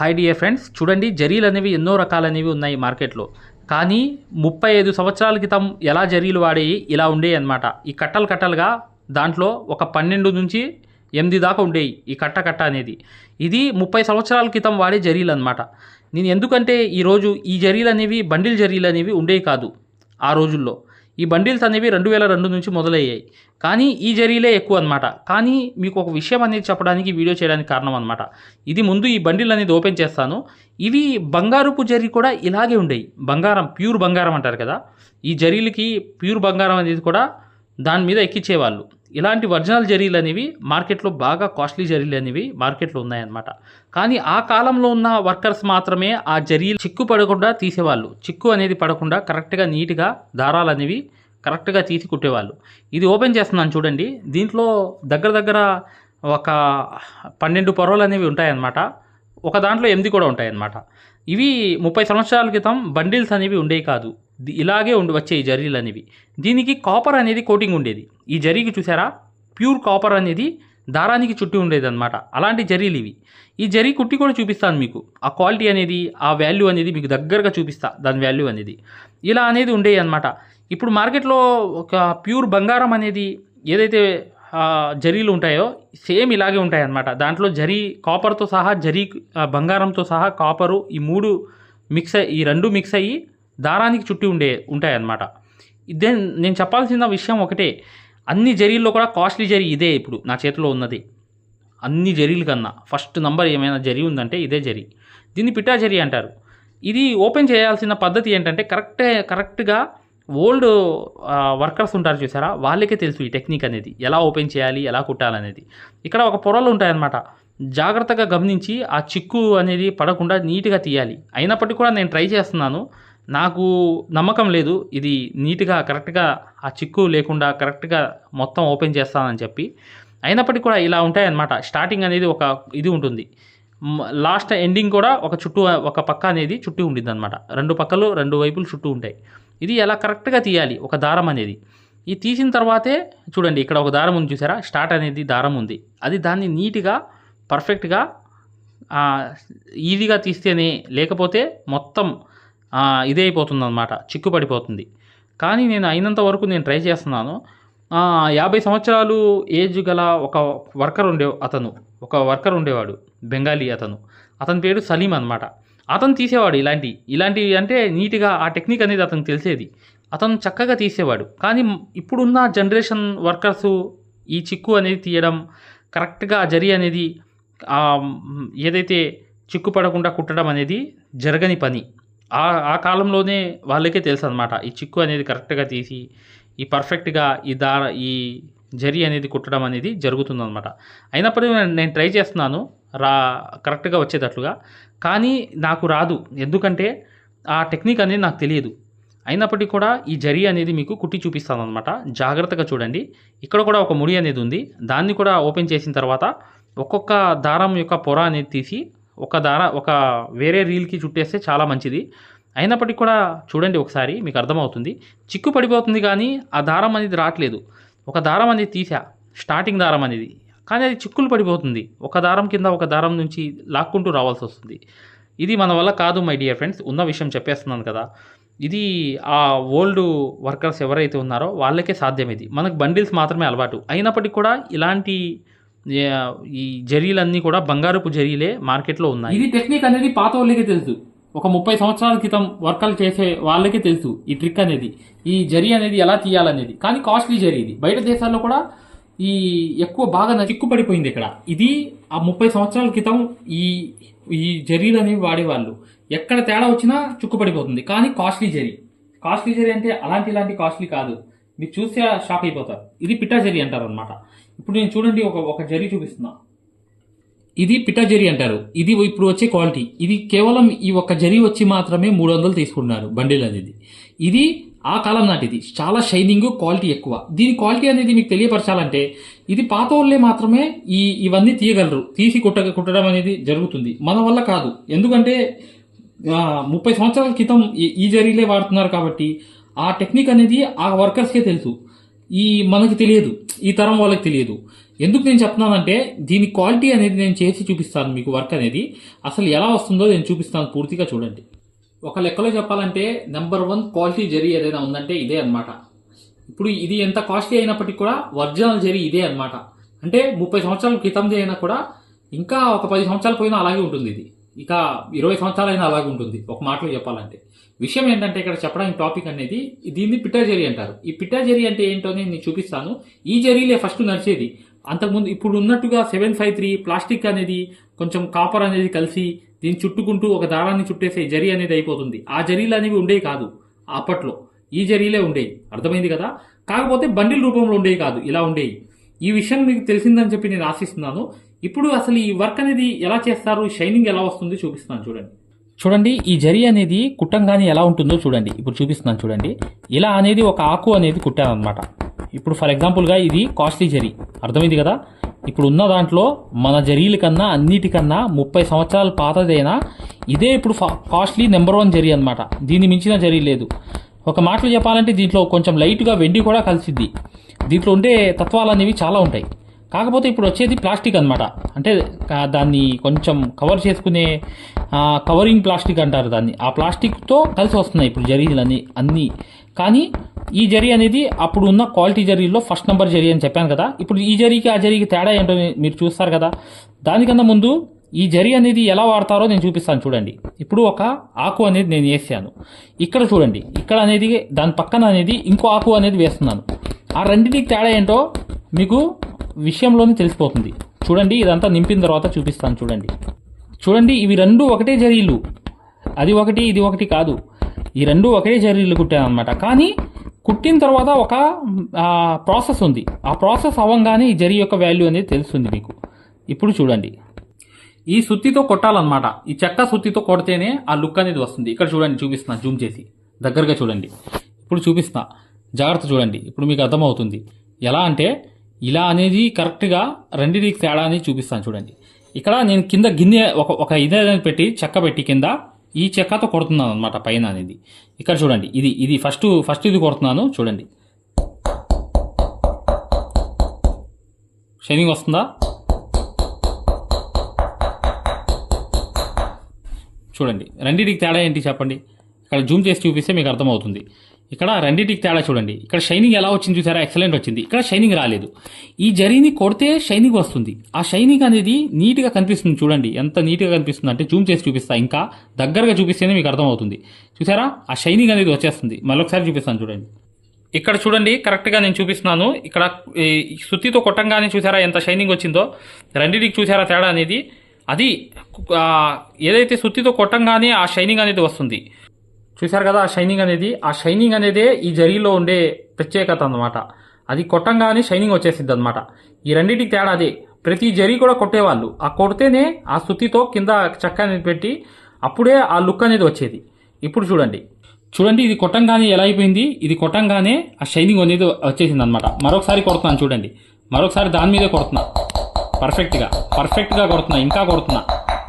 Hi dear friends చూడండి జరీలు అనేవి ఎన్నో రకాలనేవి ఉన్నాయి మార్కెట్లో. కానీ ముప్పై ఐదు సంవత్సరాల క్రితం ఎలా జరీలు వాడేవి ఇలా ఉండేవి అనమాట ఈ కట్టలు కట్టలుగా దాంట్లో ఒక పన్నెండు నుంచి ఎనిమిది దాకా ఉండేవి ఈ కట్ట కట్ట అనేది. ఇది ముప్పై సంవత్సరాల క్రితం వాడే జరీలు అనమాట నేను ఎందుకంటే ఈరోజు ఈ జరీలు అనేవి బండిల్ జరీలు అనేవి ఉండేవి కాదు ఆ రోజుల్లో. ఈ బండిల్స్ అనేవి రెండు వేల రెండు నుంచి మొదలయ్యాయి. కానీ ఈ జరీలే ఎక్కువ అనమాట కానీ మీకు ఒక విషయం అనేది చెప్పడానికి వీడియో చేయడానికి కారణం అనమాట ఇది ముందు ఈ బండిల్ అనేది ఓపెన్ చేస్తాను. ఇవి బంగారుపు జరీ కూడా ఇలాగే ఉండేవి బంగారం ప్యూర్ బంగారం అంటారు కదా. ఈ జరీలకి ప్యూర్ బంగారం అనేది కూడా దాని మీద ఎక్కించేవాళ్ళు ఇలాంటి ఒరిజినల్ జరీలు అనేవి మార్కెట్లో బాగా కాస్ట్లీ జరీలు అనేవి మార్కెట్లో ఉన్నాయన్నమాట. కానీ ఆ కాలంలో ఉన్న వర్కర్స్ మాత్రమే ఆ జరీలు చిక్కు పడకుండా తీసేవాళ్ళు. చిక్కు అనేది పడకుండా కరెక్ట్గా నీట్గా దారాలు అనేవి కరెక్ట్గా తీసి కుట్టేవాళ్ళు. ఇది ఓపెన్ చేస్తున్నాను చూడండి. దీంట్లో దగ్గర దగ్గర ఒక పన్నెండు పొరలు అనేవి ఉంటాయన్నమాట. ఒక దాంట్లో ఎనిమిది కూడా ఉంటాయన్నమాట. ఇవి ముప్పై సంవత్సరాల క్రితం బండిల్స్ అనేవి ఉండేవి కాదు. ఇలాగే ఉండి ఈ జరీలు అనేవి. దీనికి కాపర్ అనేది కోటింగ్ ఉండేది. ఈ జరీకి చూసారా? ప్యూర్ కాపర్ అనేది దారానికి చుట్టి ఉండేది అనమాట అలాంటి జరీలు ఇవి. ఈ జరీ కుట్టి కూడా చూపిస్తాను మీకు. ఆ క్వాలిటీ అనేది ఆ వాల్యూ అనేది మీకు దగ్గరగా చూపిస్తా దాని వాల్యూ అనేది. ఇలా అనేది ఉండేవి అనమాట ఇప్పుడు మార్కెట్లో ఒక ప్యూర్ బంగారం అనేది ఏదైతే జరీలు ఉంటాయో సేమ్ ఇలాగే ఉంటాయి అన్నమాట. దాంట్లో జరీ కాపర్తో సహా జరీ బంగారంతో సహా కాపరు ఈ మూడు మిక్స్ అయ్యి ఈ రెండు మిక్స్ అయ్యి దారానికి చుట్టి ఉండే ఉంటాయన్నమాట. ఇదే నేను చెప్పాల్సిన విషయం ఒకటే. అన్ని జరీల్లో కూడా కాస్ట్లీ జరీ ఇదే ఇప్పుడు నా చేతిలో ఉన్నది. అన్ని జరీల కన్నా. ఫస్ట్ నంబర్ ఏమైనా జరీ ఉందంటే ఇదే జరీ. దీన్ని పిట్టా జరీ అంటారు. ఇది ఓపెన్ చేయాల్సిన పద్ధతి ఏంటంటే కరెక్టే కరెక్ట్గా ఓల్డ్ వర్కర్స్ ఉంటారు చూసారా? వాళ్ళకే తెలుసు ఈ టెక్నిక్ అనేది. ఎలా ఓపెన్ చేయాలి ఎలా కుట్టాలనేది. ఇక్కడ ఒక పొరలు ఉంటాయన్నమాట. జాగ్రత్తగా గమనించి ఆ చిక్కు అనేది పడకుండా నీట్గా తీయాలి. అయినప్పటికీ కూడా నేను ట్రై చేస్తున్నాను. నాకు నమ్మకం లేదు. ఇది నీట్గా కరెక్ట్గా ఆ చిక్కు లేకుండా కరెక్ట్గా మొత్తం ఓపెన్ చేస్తానని చెప్పి. అయినప్పటికీ కూడా ఇలా ఉంటాయన్నమాట. స్టార్టింగ్ అనేది ఒక ఇది ఉంటుంది. లాస్ట్ ఎండింగ్ కూడా ఒక చుట్టూ ఒక పక్క అనేది చుట్టూ ఉండింది అనమాట రెండు పక్కలు రెండు వైపులు చుట్టూ ఉంటాయి. ఇది ఎలా కరెక్ట్గా తీయాలి? ఒక దారం అనేది. ఈ తీసిన తర్వాతే చూడండి ఇక్కడ ఒక దారం ఉంది చూసారా? స్టార్ట్ అనేది దారం ఉంది. అది దాన్ని నీట్గా పర్ఫెక్ట్గా ఈజీగా తీస్తేనే లేకపోతే మొత్తం ఇదే అయిపోతుంది అనమాట చిక్కు పడిపోతుంది కానీ నేను అయినంత వరకు నేను ట్రై చేస్తున్నాను. యాభై సంవత్సరాలు ఏజ్ గల ఒక వర్కర్ ఉండే అతను ఒక వర్కర్ ఉండేవాడు బెంగాలీ అతను. అతని పేరు సలీం అనమాట అతను తీసేవాడు ఇలాంటి ఇలాంటివి అంటే నీట్గా ఆ టెక్నిక్ అనేది అతనికి తెలిసేది. అతను చక్కగా తీసేవాడు. కానీ ఇప్పుడున్న జనరేషన్ వర్కర్స్ ఈ చిక్కు అనేది తీయడం కరెక్ట్గా జరి అనేది ఏదైతే చిక్కు పడకుండా కుట్టడం అనేది జరగని పని. ఆ ఆ కాలంలోనే వాళ్ళకే తెలుసు అనమాట ఈ చిక్కు అనేది కరెక్ట్గా తీసి ఈ పర్ఫెక్ట్గా ఈ దార ఈ జరి అనేది కుట్టడం అనేది జరుగుతుందన్నమాట. అయినప్పటికీ నేను- నేను ట్రై చేస్తున్నాను రా కరెక్ట్గా వచ్చేటట్లుగా. కానీ నాకు రాదు. ఎందుకంటే ఆ టెక్నిక్ అనేది నాకు తెలియదు. అయినప్పటికీ కూడా ఈ జరి అనేది మీకు కుట్టి చూపిస్తాను అనమాట జాగ్రత్తగా చూడండి. ఇక్కడ కూడా ఒక ముడి అనేది ఉంది. దాన్ని కూడా ఓపెన్ చేసిన తర్వాత ఒక్కొక్క దారం యొక్క పొర అనేది తీసి ఒక దార ఒక వేరే రీల్కి చుట్టేస్తే చాలా మంచిది. అయినప్పటికీ కూడా చూడండి ఒకసారి మీకు అర్థమవుతుంది. చిక్కు పడిపోతుంది కానీ ఆ దారం అనేది రావట్లేదు ఒక దారం అనేది తీసా స్టార్టింగ్ దారం అనేది. కానీ అది చిక్కులు పడిపోతుంది. ఒక దారం కింద ఒక దారం నుంచి లాక్కుంటూ రావాల్సి వస్తుంది. ఇది మన వల్ల కాదు మై డియర్ ఫ్రెండ్స్. ఉన్న విషయం చెప్పేస్తున్నాను కదా. ఇది ఆ ఓల్డ్ వర్కర్స్ ఎవరైతే ఉన్నారో వాళ్ళకే సాధ్యం ఇది. మనకు బండిల్స్ మాత్రమే అలవాటు. అయినప్పటికీ కూడా ఇలాంటి ఈ జరీలన్నీ కూడా బంగారపు జరీలే మార్కెట్లో ఉన్నాయి. ఇది టెక్నిక్ అనేది పాత వాళ్ళకే తెలుసు. ఒక ముప్పై సంవత్సరాల క్రితం వర్కర్లు చేసే వాళ్ళకే తెలుసు ఈ ట్రిక్ అనేది. ఈ జరీ అనేది ఎలా తీయాలనేది. కానీ కాస్ట్లీ జరీ ఇది. బయట దేశాల్లో కూడా ఈ ఎక్కువ బాగా చిక్కుపడిపోయింది ఇక్కడ. ఇది ఆ ముప్పై సంవత్సరాల క్రితం ఈ ఈ జరీలు అనేవి వాడేవాళ్ళు. ఎక్కడ తేడా వచ్చినా చిక్కుపడిపోతుంది. కానీ కాస్ట్లీ జరీ. కాస్ట్లీ జరీ అంటే అలాంటి ఇలాంటి కాస్ట్లీ కాదు. మీరు చూస్తే షాక్ అయిపోతారు. ఇది పిట్టా జరీ అంటారు అనమాట ఇప్పుడు నేను చూడండి ఒక ఒక జరి చూపిస్తున్నా. ఇది పిట్ట జరీ అంటారు. ఇది ఇప్పుడు వచ్చే క్వాలిటీ. ఇది కేవలం ఈ ఒక్క జరి వచ్చి మాత్రమే మూడు వందలు తీసుకుంటున్నారు బండిల్ అనేది. ఇది ఆ కాలం నాటిది. చాలా షైనింగ్ క్వాలిటీ ఎక్కువ. దీని క్వాలిటీ అనేది మీకు తెలియపరచాలంటే ఇది పాత వాళ్ళే మాత్రమే ఈ ఇవన్నీ తీయగలరు. తీసి కుట్ట కుట్టడం అనేది జరుగుతుంది. మన వల్ల కాదు. ఎందుకంటే ముప్పై సంవత్సరాల క్రితం ఈ- ఈ జరీలే వాడుతున్నారు కాబట్టి ఆ టెక్నిక్ అనేది ఆ వర్కర్స్కే తెలుసు. ఈ మనకి తెలియదు ఈ తరం వాళ్ళకి తెలియదు. ఎందుకు నేను చెప్తున్నానంటే దీని క్వాలిటీ అనేది నేను చేసి చూపిస్తాను మీకు వర్క్ అనేది. అసలు ఎలా వస్తుందో నేను చూపిస్తాను పూర్తిగా చూడండి. ఒక లెక్కలో చెప్పాలంటే నెంబర్ వన్ క్వాలిటీ జరీ ఏదైనా ఉందంటే ఇదే అన్నమాట. ఇప్పుడు ఇది ఎంత కాస్ట్లీ అయినప్పటికీ కూడా ఒరిజినల్ జరీ ఇదే అన్నమాట. అంటే ముప్పై సంవత్సరాల క్రితంది అయినా కూడా ఇంకా ఒక పది సంవత్సరాలు పోయినా అలాగే ఉంటుంది ఇది. ఇక ఇరవై సంవత్సరాలైనా అలాగే ఉంటుంది ఒక మాటలో చెప్పాలంటే. విషయం ఏంటంటే ఇక్కడ చెప్పడానికి టాపిక్ అనేది దీన్ని పిట్టాజరీ అంటారు. ఈ పిట్టాజరీ అంటే ఏంటో నేను చూపిస్తాను. ఈ జరీలే ఫస్ట్ నడిచేది. అంతకుముందు ఇప్పుడు ఉన్నట్టుగా సెవెన్ ఫైవ్ త్రీ ప్లాస్టిక్ అనేది కొంచెం కాపర్ అనేది కలిసి దీన్ని చుట్టుకుంటూ ఒక దారాన్ని చుట్టేసే జరీ అనేది అయిపోతుంది. ఆ జరీలు అనేవి ఉండేవి కాదు అప్పట్లో. ఈ జరీలే ఉండేవి. అర్థమైంది కదా? కాకపోతే బండిల్ రూపంలో ఉండేవి కాదు. ఇలా ఉండేవి. ఈ విషయం మీకు తెలిసిందని చెప్పి నేను ఆశిస్తున్నాను. ఇప్పుడు అసలు ఈ వర్క్ అనేది ఎలా చేస్తారు? షైనింగ్ ఎలా వస్తుంది? చూపిస్తున్నాను చూడండి. చూడండి ఈ జరి అనేది కుట్టంగానే ఎలా ఉంటుందో చూడండి. ఇప్పుడు చూపిస్తున్నాను చూడండి. ఇలా అనేది ఒక ఆకు అనేది కుట్టాను అనమాట ఇప్పుడు ఫర్ ఎగ్జాంపుల్గా ఇది కాస్ట్లీ జరి. అర్థమైంది కదా? ఇప్పుడు ఉన్న దాంట్లో మన జరీల కన్నా అన్నిటికన్నా ముప్పై సంవత్సరాల పాతదైనా ఇదే ఇప్పుడు కాస్ట్లీ నెంబర్ వన్ జరీ అనమాట దీన్ని మించిన జరీ లేదు. ఒక మాటలు చెప్పాలంటే దీంట్లో కొంచెం లైట్గా వెండి కూడా కలిసిద్ది. దీంట్లో ఉండే తత్వాలు అనేవి చాలా ఉంటాయి. కాకపోతే ఇప్పుడు వచ్చేది ప్లాస్టిక్ అన్నమాట. అంటే దాన్ని కొంచెం కవర్ చేసుకునే కవరింగ్ ప్లాస్టిక్ అంటారు దాన్ని. ఆ ప్లాస్టిక్తో కలిసి వస్తున్నాయి ఇప్పుడు జరీలన్నీ అన్నీ. కానీ ఈ జరీ అనేది అప్పుడు ఉన్న క్వాలిటీ జరీల్లో ఫస్ట్ నెంబర్ జరీ అని చెప్పాను కదా. ఇప్పుడు ఈ జరీకి ఆ జరీకి తేడా ఏంటో మీరు చూస్తారు కదా. దానికన్నా ముందు ఈ జరీ అనేది ఎలా వాడతారో నేను చూపిస్తాను చూడండి. ఇప్పుడు ఒక ఆకు అనేది నేను వేసాను. ఇక్కడ చూడండి. ఇక్కడ అనేది దాని పక్కన అనేది ఇంకో ఆకు అనేది వేస్తున్నాను. ఆ రెండింటికి తేడా ఏంటో మీకు విషయంలోనే తెలిసిపోతుంది. చూడండి ఇదంతా నింపిన తర్వాత చూపిస్తాను చూడండి. చూడండి ఇవి రెండు ఒకటే జరీలు. అది ఒకటి ఇది ఒకటి కాదు. ఈ రెండు ఒకే జరీలు కుట్టాను అనమాట కానీ కుట్టిన తర్వాత ఒక ప్రాసెస్ ఉంది. ఆ ప్రాసెస్ అవ్వగానే ఈ జరీ యొక్క వాల్యూ అనేది తెలుస్తుంది మీకు. ఇప్పుడు చూడండి. ఈ సుత్తితో కొట్టాలన్నమాట. ఈ చెక్క సుత్తితో కొడితేనే ఆ లుక్ అనేది వస్తుంది. ఇక్కడ చూడండి చూపిస్తున్నా జూమ్ చేసి. దగ్గరగా చూడండి. ఇప్పుడు చూపిస్తున్నా. జాగ్రత్త చూడండి. ఇప్పుడు మీకు అర్థమవుతుంది. ఎలా అంటే ఇలా అనేది కరెక్ట్గా రెండింటికి తేడా అనేది చూపిస్తాను చూడండి. ఇక్కడ నేను కింద గిన్నె ఒక ఒక ఇదే పెట్టి చెక్క పెట్టి కింద ఈ చెక్కతో కొడుతున్నాను అనమాట పైన అనేది. ఇక్కడ చూడండి ఇది ఇది ఫస్ట్ ఫస్ట్ ఇది కొడుతున్నాను చూడండి. షైనింగ్ వస్తుందా? చూడండి రెండింటికి తేడా ఏంటి చెప్పండి? ఇక్కడ జూమ్ చేసి చూపిస్తే మీకు అర్థమవుతుంది. ఇక్కడ రెండింటికి తేడా చూడండి. ఇక్కడ షైనింగ్ ఎలా వచ్చింది చూసారా? ఎక్సలెంట్ వచ్చింది. ఇక్కడ షైనింగ్ రాలేదు. ఈ జరీని కొడితే షైనింగ్ వస్తుంది. ఆ షైనింగ్ అనేది నీట్గా కనిపిస్తుంది చూడండి. ఎంత నీట్గా కనిపిస్తుంది అంటే జూమ్ చేసి చూపిస్తా. ఇంకా దగ్గరగా చూపిస్తేనే మీకు అర్థమవుతుంది. చూసారా? ఆ షైనింగ్ అనేది వచ్చేస్తుంది. మళ్ళొకసారి చూపిస్తాను చూడండి. ఇక్కడ చూడండి కరెక్ట్గా నేను చూపిస్తున్నాను. ఇక్కడ ఈ సుత్తితో కొట్టంగానే చూసారా ఎంత షైనింగ్ వచ్చిందో? రెండింటికి చూసారా తేడా అనేది? అది ఏదైతే సుత్తితో కొట్టంగానే ఆ షైనింగ్ అనేది వస్తుంది. చూసారు కదా ఆ షైనింగ్ అనేది? ఆ షైనింగ్ అనేదే ఈ జరీలో ఉండే ప్రత్యేకత అన్నమాట. అది కొట్టంగానే షైనింగ్ వచ్చేసింది అనమాట ఈ రెండింటికి తేడా అదే. ప్రతి జరీ కూడా కొట్టేవాళ్ళు. ఆ కొడితేనే ఆ సుత్తితో కింద చెక్క అనేది పెట్టి అప్పుడే ఆ లుక్ అనేది వచ్చేది. ఇప్పుడు చూడండి. చూడండి ఇది కొట్టంగానే ఎలా అయిపోయింది? ఇది కొట్టంగానే ఆ షైనింగ్ అనేది వచ్చేసింది అనమాట మరొకసారి కొడుతున్నాను చూడండి. మరొకసారి దాని మీదే కొడుతున్నా. పర్ఫెక్ట్గా పర్ఫెక్ట్గా కొడుతున్నా. ఇంకా కొడుతున్నా.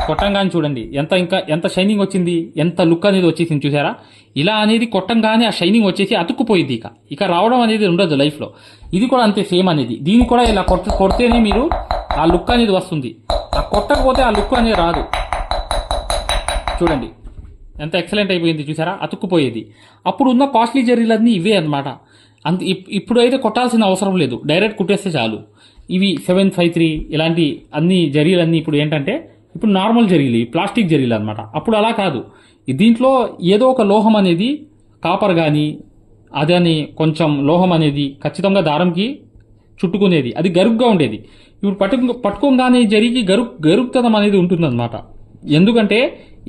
కొట్టంగానే చూడండి. ఎంత ఇంకా ఎంత షైనింగ్ వచ్చింది ఎంత లుక్ అనేది వచ్చేసింది చూసారా? ఇలా అనేది కొట్టంగానే ఆ షైనింగ్ వచ్చేసి అతుక్కుపోయింది ఇక. ఇక రావడం అనేది ఉండదు లైఫ్లో ఇది కూడా అంతే సేమ్ అనేది. దీన్ని కూడా ఇలా కొట్ట కొడితేనే మీరు ఆ లుక్ అనేది వస్తుంది. ఆ కొట్టకపోతే ఆ లుక్ అనేది రాదు. చూడండి. ఎంత ఎక్సలెంట్ అయిపోయింది చూసారా? అతుక్కుపోయేది. అప్పుడు ఉన్న కాస్ట్లీ జరీలన్నీ ఇవే అన్నమాట. అంత ఇప్- ఇప్పుడు అయితే కొట్టాల్సిన అవసరం లేదు. డైరెక్ట్ కుట్టేస్తే చాలు. ఇవి సెవెన్ ఫైవ్ త్రీ ఇలాంటి అన్ని జరీలన్నీ ఇప్పుడు ఏంటంటే ఇప్పుడు నార్మల్ జరీలు ప్లాస్టిక్ జరీలు అనమాట అప్పుడు అలా కాదు. దీంట్లో ఏదో ఒక లోహం అనేది కాపర్ కానీ అదని కొంచెం లోహం అనేది ఖచ్చితంగా దారంకి చుట్టుకునేది. అది గరుగ్గా ఉండేది. ఇప్పుడు పట్టుకు పట్టుకోగానే జరిగి గరు గరుక్తనం అనేది ఉంటుందన్నమాట. ఎందుకంటే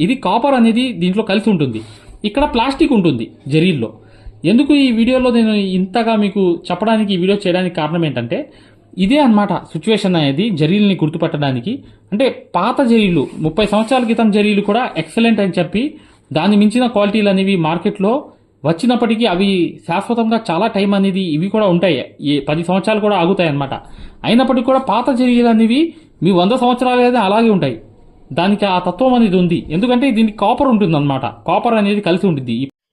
ఇది కాపర్ అనేది దీంట్లో కలిసి ఉంటుంది. ఇక్కడ ప్లాస్టిక్ ఉంటుంది జరీల్లో. ఎందుకు ఈ వీడియోలో నేను ఇంతగా మీకు చెప్పడానికి ఈ వీడియో చేయడానికి కారణం ఏంటంటే ఇదే అన్నమాట సిచ్యువేషన్ అనేది జరీల్ని గుర్తుపట్టడానికి. అంటే పాత జరీలు ముప్పై సంవత్సరాల క్రితం జరీలు కూడా ఎక్సలెంట్ అని చెప్పి దాన్ని మించిన క్వాలిటీలు అనేవి మార్కెట్లో వచ్చినప్పటికీ అవి శాశ్వతంగా చాలా టైం అనేది ఇవి కూడా ఉంటాయి. ఈ పది సంవత్సరాలు కూడా ఆగుతాయి అన్నమాట. అయినప్పటికీ కూడా పాత చర్యలు అనేవి మీ వంద సంవత్సరాలు అయితే అలాగే ఉంటాయి. దానికి ఆ తత్వం అనేది ఉంది. ఎందుకంటే దీనికి కాపర్ ఉంటుంది అనమాట కాపర్ అనేది కలిసి ఉంటుంది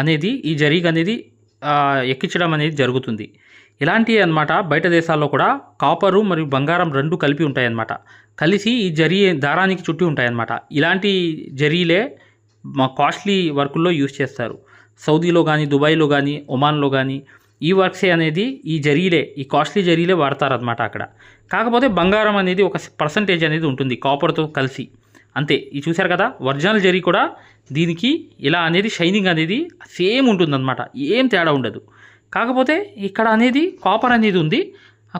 అనేది ఈ జరీగ్ అనేది ఎక్కించడం అనేది జరుగుతుంది. ఇలాంటివి అన్నమాట బయట దేశాల్లో కూడా కాపరు మరియు బంగారం రెండు కలిపి ఉంటాయన్నమాట. కలిసి ఈ జరీ దారానికి చుట్టి ఉంటాయన్నమాట. ఇలాంటి జరీలే మా కాస్ట్లీ వర్కుల్లో యూజ్ చేస్తారు. సౌదీలో కానీ దుబాయ్లో కానీ ఒమాన్లో కానీ ఈ వర్క్సే అనేది ఈ జరీలే ఈ కాస్ట్లీ జరీలే వాడతారనమాట అక్కడ. కాకపోతే బంగారం అనేది ఒక పర్సంటేజ్ అనేది ఉంటుంది కాపర్తో కలిసి. అంతే. ఇది చూశారు కదా? ఒరిజినల్ జరీ కూడా దీనికి ఇలా అనేది షైనింగ్ అనేది సేమ్ ఉంటుందన్నమాట. ఏం తేడా ఉండదు. కాకపోతే ఇక్కడ అనేది కాపర్ అనేది ఉంది.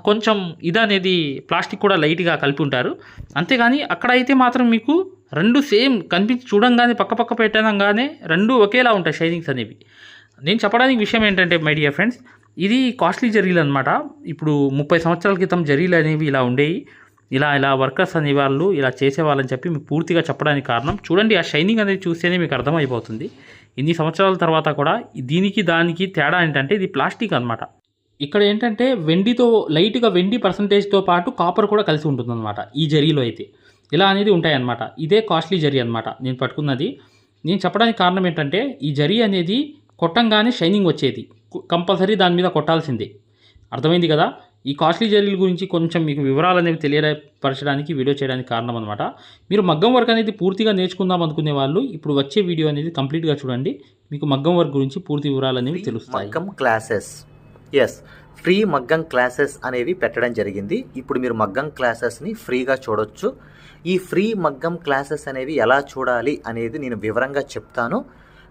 కొంచెం ఇది అనేది ప్లాస్టిక్ కూడా లైట్గా కలిపి ఉంటారు. అంతేగాని అక్కడ అయితే మాత్రం మీకు రెండు సేమ్ కనిపించి చూడంగానే పక్క పక్క పెట్టడంగానే రెండు ఒకేలా ఉంటాయి షైనింగ్స్ అనేవి. నేను చెప్పడానికి విషయం ఏంటంటే మై డియర్ ఫ్రెండ్స్ ఇది కాస్ట్లీ జరీలు అనమాట ఇప్పుడు ముప్పై సంవత్సరాల క్రితం జరీలు అనేవి ఇలా ఉండేవి ఇలా ఇలా వర్కర్స్ అనేవాళ్ళు ఇలా చేసేవాళ్ళని చెప్పి మీకు పూర్తిగా చెప్పడానికి కారణం. చూడండి ఆ షైనింగ్ అనేది చూస్తేనే మీకు అర్థమైపోతుంది. ఇన్ని సంవత్సరాల తర్వాత కూడా దీనికి దానికి తేడా ఏంటంటే ఇది ప్లాస్టిక్ అన్నమాట. ఇక్కడ ఏంటంటే వెండితో లైట్గా వెండి పర్సంటేజ్తో పాటు కాపర్ కూడా కలిసి ఉంటుందన్నమాట ఈ జరీలో అయితే. ఇలా అనేది ఉంటాయన్నమాట. ఇదే కాస్ట్లీ జరీ అన్నమాట నేను పట్టుకున్నది. నేను చెప్పడానికి కారణం ఏంటంటే ఈ జరీ అనేది కొట్టంగానే షైనింగ్ వచ్చేది. కంపల్సరీ దాని మీద కొట్టాల్సిందే. అర్థమైంది కదా? ఈ కాస్ట్లీ జరీల గురించి కొంచెం మీకు వివరాలు అనేవి తెలియపరచడానికి వీడియో చేయడానికి కారణం అనమాట మీరు మగ్గం వర్క్ అనేది పూర్తిగా నేర్చుకుందాం అనుకునే వాళ్ళు ఇప్పుడు వచ్చే వీడియో అనేది కంప్లీట్గా చూడండి. మీకు మగ్గం వర్క్ గురించి పూర్తి వివరాలు అనేవి తెలుస్తాయి. మగ్గం క్లాసెస్. ఎస్ ఫ్రీ మగ్గం క్లాసెస్ అనేవి పెట్టడం జరిగింది. ఇప్పుడు మీరు మగ్గం క్లాసెస్ని ఫ్రీగా చూడొచ్చు. ఈ ఫ్రీ మగ్గం క్లాసెస్ అనేవి ఎలా చూడాలి అనేది నేను వివరంగా చెప్తాను.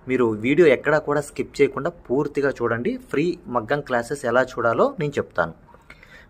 మీరు వీడియో ఎక్కడా కూడా స్కిప్ చేయకుండా పూర్తిగా చూడండి. ఫ్రీ మగ్గం క్లాసెస్ ఎలా చూడాలో నేను చెప్తాను.